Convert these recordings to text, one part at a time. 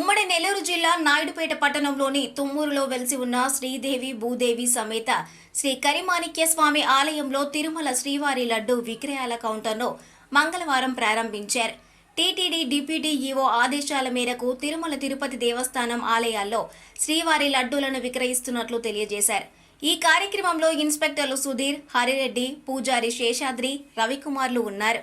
ఉమ్మడి నెల్లూరు జిల్లా నాయుడుపేట పట్టణంలోని తుమ్మూరులో వెలిసి ఉన్న శ్రీదేవి భూదేవి సమేత శ్రీ కరిమాణిక్య స్వామి ఆలయంలో తిరుమల శ్రీవారి లడ్డు విక్రయాల కౌంటర్ను మంగళవారం ప్రారంభించారు. టీటీడీ డిప్యూటీ ఆదేశాల మేరకు తిరుమల తిరుపతి దేవస్థానం ఆలయాల్లో శ్రీవారి లడ్డూలను విక్రయిస్తున్నట్లు తెలియజేశారు. ఈ కార్యక్రమంలో ఇన్స్పెక్టర్లు సుధీర్ హరిరెడ్డి పూజారి శేషాద్రి రవికుమార్లు ఉన్నారు.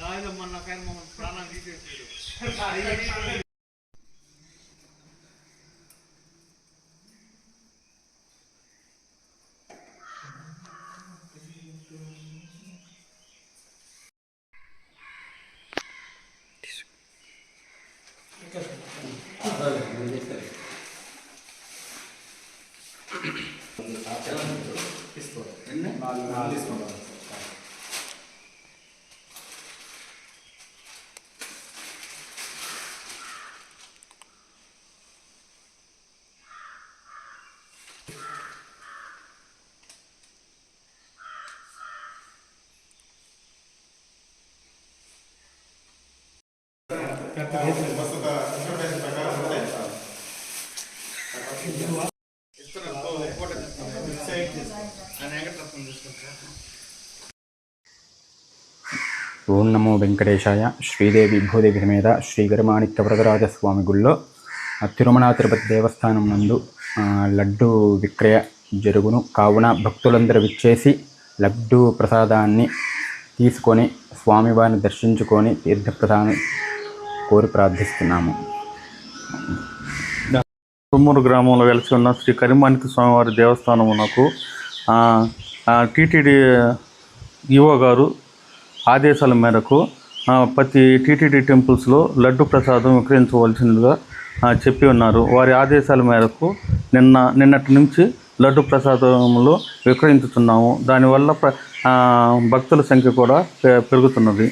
కాదమ్మన్న కానీ మమ్మల్ని ఓం నమో వెంకటేశాయ. శ్రీదేవి భూదేవి సమేత శ్రీ గరుమాణిక్య వరదరాజ స్వామి గుళ్ళో తిరుమల తిరుపతి దేవస్థానం నందు లడ్డు విక్రయ జరుగును. కావున భక్తులందరూ విచ్చేసి లడ్డు ప్రసాదాన్ని తీసుకొని స్వామివారిని దర్శించుకొని తీర్థప్రసాదం కోరి ప్రార్థిస్తున్నాము. తుమ్మూరు గ్రామంలో వెలిసి ఉన్న శ్రీ కరిమానికి స్వామివారి దేవస్థానమునకు టీటీడీ ఈవో గారు ఆదేశాల మేరకు ప్రతి టీటీడీ టెంపుల్స్లో లడ్డు ప్రసాదం విక్రయించవలసిందిగా చెప్పి ఉన్నారు. వారి ఆదేశాల మేరకు నిన్న నిన్నటి నుంచి లడ్డు ప్రసాదంలో విక్రయించుతున్నాము. దానివల్ల ప్ర భక్తుల సంఖ్య కూడా పె- పెరుగుతున్నది.